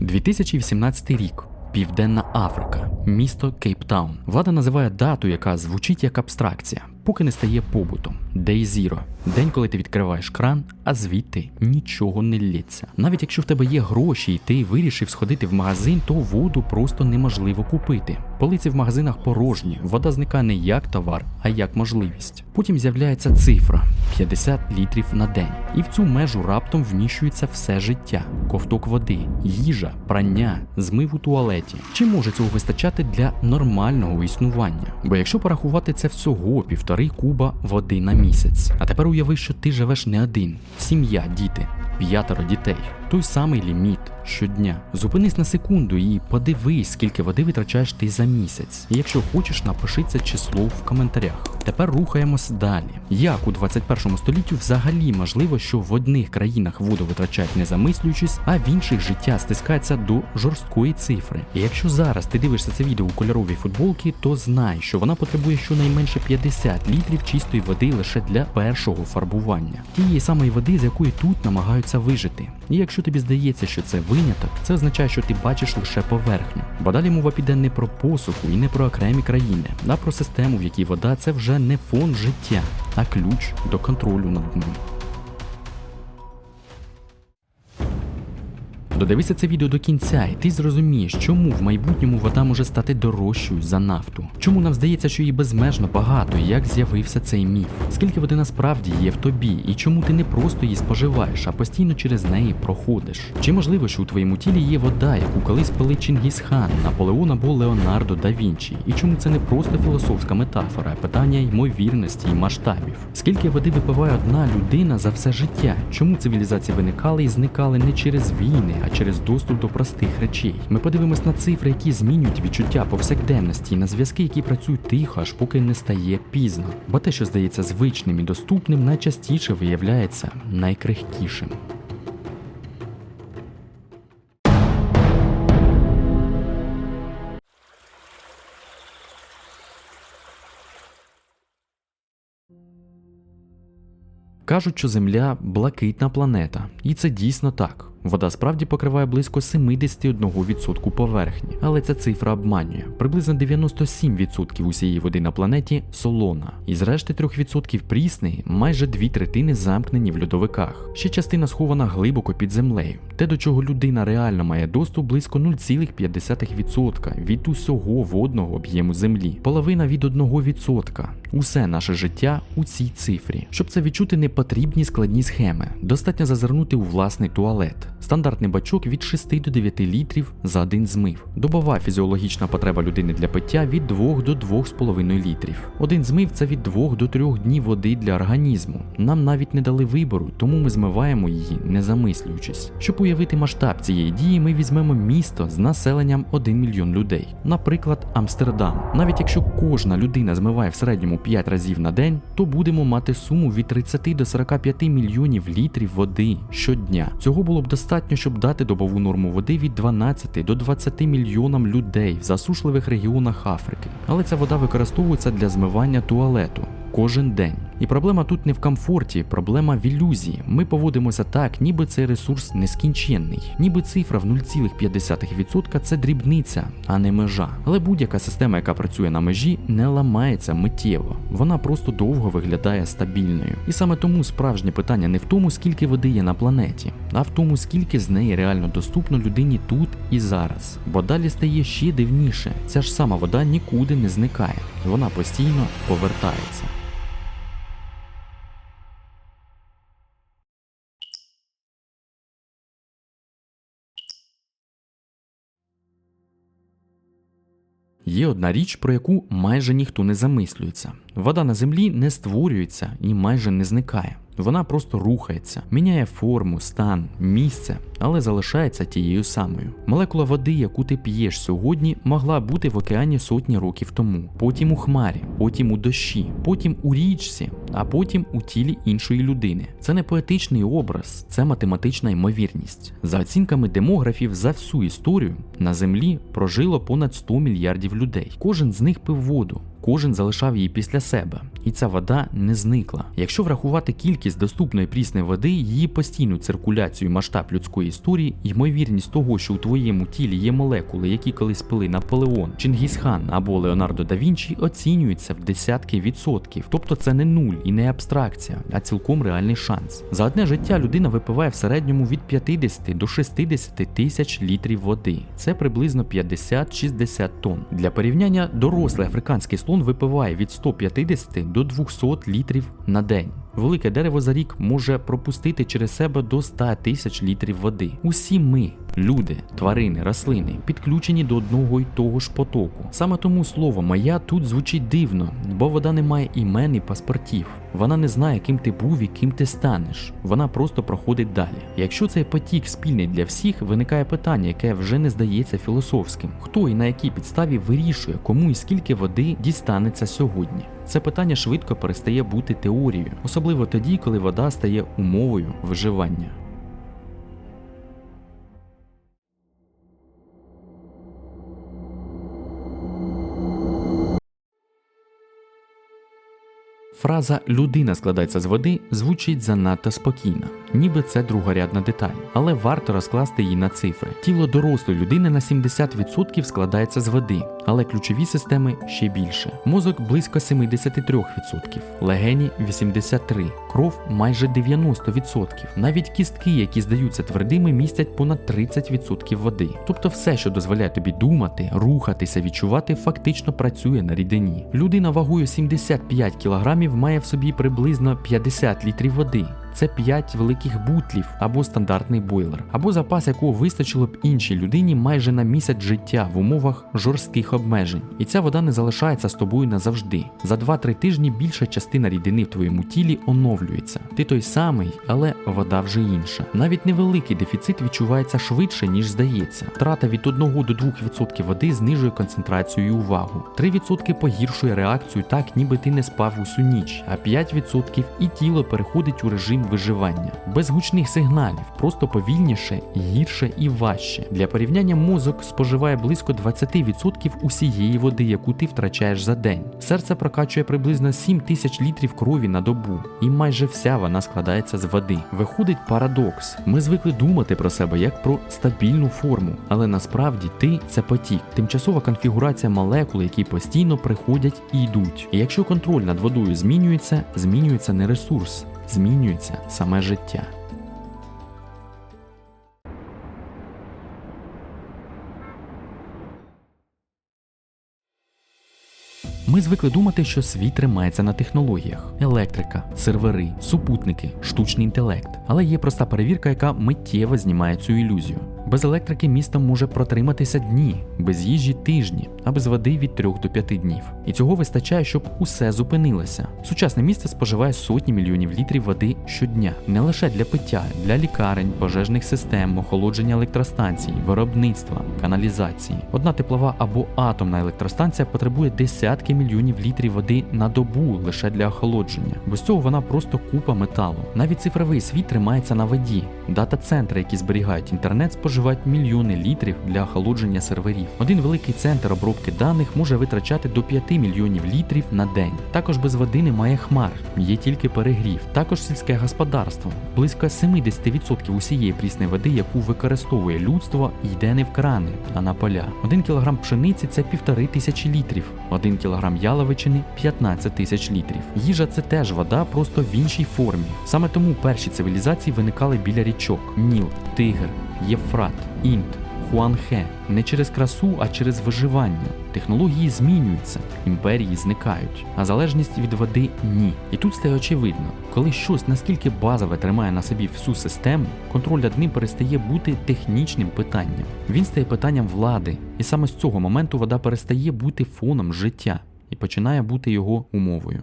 2018 рік. Південна Африка, місто Кейптаун. Влада називає дату, яка звучить як абстракція, поки не стає побутом. Day Zero. День, коли ти відкриваєш кран, а звідти нічого не лється. Навіть якщо в тебе є гроші і ти вирішив сходити в магазин, то воду просто неможливо купити. Полиці в магазинах порожні, вода зникає не як товар, а як можливість. Потім з'являється цифра 50 літрів на день. І в цю межу раптом вміщується все життя: ковток води, їжа, прання, змив у туалеті. Чи може цього вистачати для нормального існування? Бо якщо порахувати це всього півтори куба води на місяць. А тепер уяви, що ти живеш не один, сім'я, діти, п'ятеро дітей. Той самий ліміт щодня. Зупинись на секунду і подивись, скільки води витрачаєш ти за місяць. І якщо хочеш, напиши це число в коментарях. Тепер рухаємось далі. Як у 21 столітті взагалі можливо, що в одних країнах воду витрачають не замислюючись, а в інших життя стискається до жорсткої цифри. І якщо зараз ти дивишся це відео у кольоровій футболці, то знай, що вона потребує щонайменше 50 літрів чистої води лише для першого фарбування, тієї самої води, з якої тут намагаються вижити. І якщо тобі здається, що це виняток, це означає, що ти бачиш лише поверхню. Бо далі мова піде не про посуху і не про окремі країни, а про систему, в якій вода це вже не фон життя, а ключ до контролю над ним. Додивися це відео до кінця, і ти зрозумієш, чому в майбутньому вода може стати дорожчою за нафту. Чому нам здається, що її безмежно багато, і як з'явився цей міф? Скільки води насправді є в тобі, і чому ти не просто її споживаєш, а постійно через неї проходиш? Чи можливо, що у твоєму тілі є вода, яку колись пили Чингісхан, Наполеон або Леонардо да Вінчі? І чому це не просто філософська метафора, а питання ймовірності і масштабів? Скільки води випиває одна людина за все життя? Чому цивілізації виникали і зникали не через війни, а через доступ до простих речей? Ми подивимось на цифри, які змінюють відчуття повсякденності, на зв'язки, які працюють тихо, аж поки не стає пізно. Бо те, що здається звичним і доступним, найчастіше виявляється найкрихкішим. Кажуть, що Земля блакитна планета, і це дійсно так. Вода справді покриває близько 71% поверхні, але ця цифра обманює. Приблизно 97% усієї води на планеті солона, і з решти 3% прісної майже дві третини замкнені в льодовиках. Ще частина схована глибоко під землею. Те, до чого людина реально має доступ, близько 0,5% від усього водного об'єму землі, половина від 1%. Усе наше життя у цій цифрі. Щоб це відчути, не потрібні складні схеми. Достатньо зазирнути у власний туалет. Стандартний бачок від 6 до 9 літрів за один змив. Добова фізіологічна потреба людини для пиття від 2 до 2,5 літрів. Один змив це від 2 до 3 днів води для організму. Нам навіть не дали вибору, тому ми змиваємо її, не замислюючись. Щоб уявити масштаб цієї дії, ми візьмемо місто з населенням 1 мільйон людей. Наприклад, Амстердам. Навіть якщо кожна людина змиває в середньому 5 разів на день, то будемо мати суму від 30 до 45 мільйонів літрів води щодня. Цього було б достатньо, щоб дати добову норму води від 12 до 20 мільйонам людей в засушливих регіонах Африки. Але ця вода використовується для змивання туалету. Кожен день. І проблема тут не в комфорті, проблема в ілюзії. Ми поводимося так, ніби цей ресурс нескінченний, ніби цифра в 0,5% це дрібниця, а не межа. Але будь-яка система, яка працює на межі, не ламається миттєво. Вона просто довго виглядає стабільною. І саме тому справжнє питання не в тому, скільки води є на планеті, а в тому, скільки з неї реально доступно людині тут і зараз. Бо далі стає ще дивніше. Ця ж сама вода нікуди не зникає, вона постійно повертається. Є одна річ, про яку майже ніхто не замислюється. Вода на землі не створюється і майже не зникає. Вона просто рухається, міняє форму, стан, місце, але залишається тією самою. Молекула води, яку ти п'єш сьогодні, могла бути в океані сотні років тому, потім у хмарі, потім у дощі, потім у річці, а потім у тілі іншої людини. Це не поетичний образ, це математична ймовірність. За оцінками демографів, за всю історію на землі прожило понад 100 мільярдів людей. Кожен з них пив воду. кожен залишав її після себе, і ця вода не зникла. Якщо врахувати кількість доступної прісної води, її постійну циркуляцію і масштаб людської історії, ймовірність того, що у твоєму тілі є молекули, які колись пили Наполеон, Чингісхан або Леонардо да Вінчі, оцінюється в десятки відсотків. Тобто це не нуль і не абстракція, а цілком реальний шанс. За одне життя людина випиває в середньому від 50 до 60 тисяч літрів води. Це приблизно 50-60 тонн. Для порівняння дорослий африканський слон випиває від 150 до 200 літрів на день. Велике дерево за рік може пропустити через себе до 100 тисяч літрів води. Усі ми, люди, тварини, рослини, підключені до одного й того ж потоку. Саме тому слово моя тут звучить дивно, бо вода не має імен і паспортів. Вона не знає, ким ти був і ким ти станеш. Вона просто проходить далі. Якщо цей потік спільний для всіх, виникає питання, яке вже не здається філософським: хто і на якій підставі вирішує, кому і скільки води дістанеться сьогодні. Це питання швидко перестає бути теорією, особливо тоді, коли вода стає умовою виживання. Фраза людина складається з води звучить занадто спокійно, ніби це другорядна деталь, але варто розкласти її на цифри. Тіло дорослої людини на 70% складається з води, але ключові системи ще більше. Мозок близько 73%, легені 83%, кров майже 90%. Навіть кістки, які здаються твердими, містять понад 30% води. Тобто все, що дозволяє тобі думати, рухатися, відчувати, фактично працює на рідині. Людина вагою 75 кг має в собі приблизно 50 літрів води. Це 5 великих бутлів або стандартний бойлер, або запас якого вистачило б іншій людині майже на місяць життя в умовах жорстких обмежень. І ця вода не залишається з тобою назавжди. За 2-3 тижні більша частина рідини в твоєму тілі оновлюється. Ти той самий, але вода вже інша. Навіть невеликий дефіцит відчувається швидше, ніж здається. Втрата від 1 до 2% води знижує концентрацію і увагу. 3% погіршує реакцію так, ніби ти не спав усю ніч, а 5% і тіло переходить у режим виживання. Без гучних сигналів, просто повільніше, гірше і важче. Для порівняння мозок споживає близько 20% усієї води, яку ти втрачаєш за день. Серце прокачує приблизно 7 тисяч літрів крові на добу, і майже вся вона складається з води. Виходить парадокс. Ми звикли думати про себе як про стабільну форму, але насправді ти це потік, тимчасова конфігурація молекул, які постійно приходять і йдуть. І якщо контроль над водою змінюється, змінюється не ресурс, змінюється саме життя. Ми звикли думати, що світ тримається на технологіях: електрика, сервери, супутники, штучний інтелект. Але є проста перевірка, яка миттєво знімає цю ілюзію. Без електрики місто може протриматися дні, без їжі тижні, а без води від 3 до 5 днів. І цього вистачає, щоб усе зупинилося. Сучасне місто споживає сотні мільйонів літрів води щодня, не лише для пиття, для лікарень, пожежних систем, охолодження електростанцій, виробництва, каналізації. Одна теплова або атомна електростанція потребує десятки мільйонів літрів води на добу лише для охолодження. Без цього вона просто купа металу. Навіть цифровий світ тримається на воді. Дата-центри, які зберігають інтернет, споживають мільйони літрів для охолодження серверів. Один великий центр обробки даних може витрачати до 5 мільйонів літрів на день. Також без води немає хмар, є тільки перегрів. Також сільське господарство. Близько 70% усієї прісної води, яку використовує людство, йде не в крани, а на поля. Один кілограм пшениці це півтори тисячі літрів, один кілограм яловичини 15 тисяч літрів. Їжа це теж вода, просто в іншій формі. Саме тому перші цивілізації виникали біля річок: Ніл, Тигр, Єфрат, Інд. Хуанхе не через красу, а через виживання. Технології змінюються, імперії зникають, а залежність від води ні. І тут стає очевидно, коли щось наскільки базове тримає на собі всю систему, контроль над ним перестає бути технічним питанням. Він стає питанням влади, і саме з цього моменту вода перестає бути фоном життя і починає бути його умовою.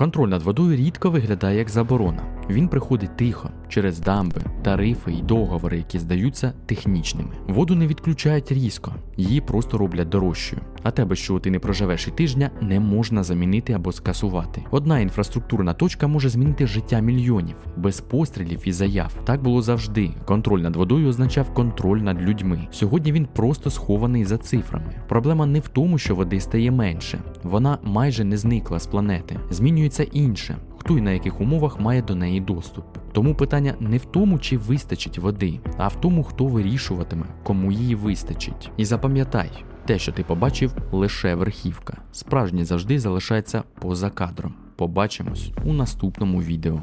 Контроль над водою рідко виглядає як заборона. Він приходить тихо через дамби, тарифи і договори, які здаються технічними. Воду не відключають різко, її просто роблять дорожчою. А те, без чого ти не проживеш і тижня, не можна замінити або скасувати. Одна інфраструктурна точка може змінити життя мільйонів без пострілів і заяв. Так було завжди. Контроль над водою означав контроль над людьми. Сьогодні він просто схований за цифрами. Проблема не в тому, що води стає менше, вона майже не зникла з планети. Змінюється інше. Хто і на яких умовах має до неї доступ. Тому питання не в тому, чи вистачить води, а в тому, хто вирішуватиме, кому її вистачить. І запам'ятай, те, що ти побачив, лише верхівка. Справжнє завжди залишається поза кадром. Побачимось у наступному відео.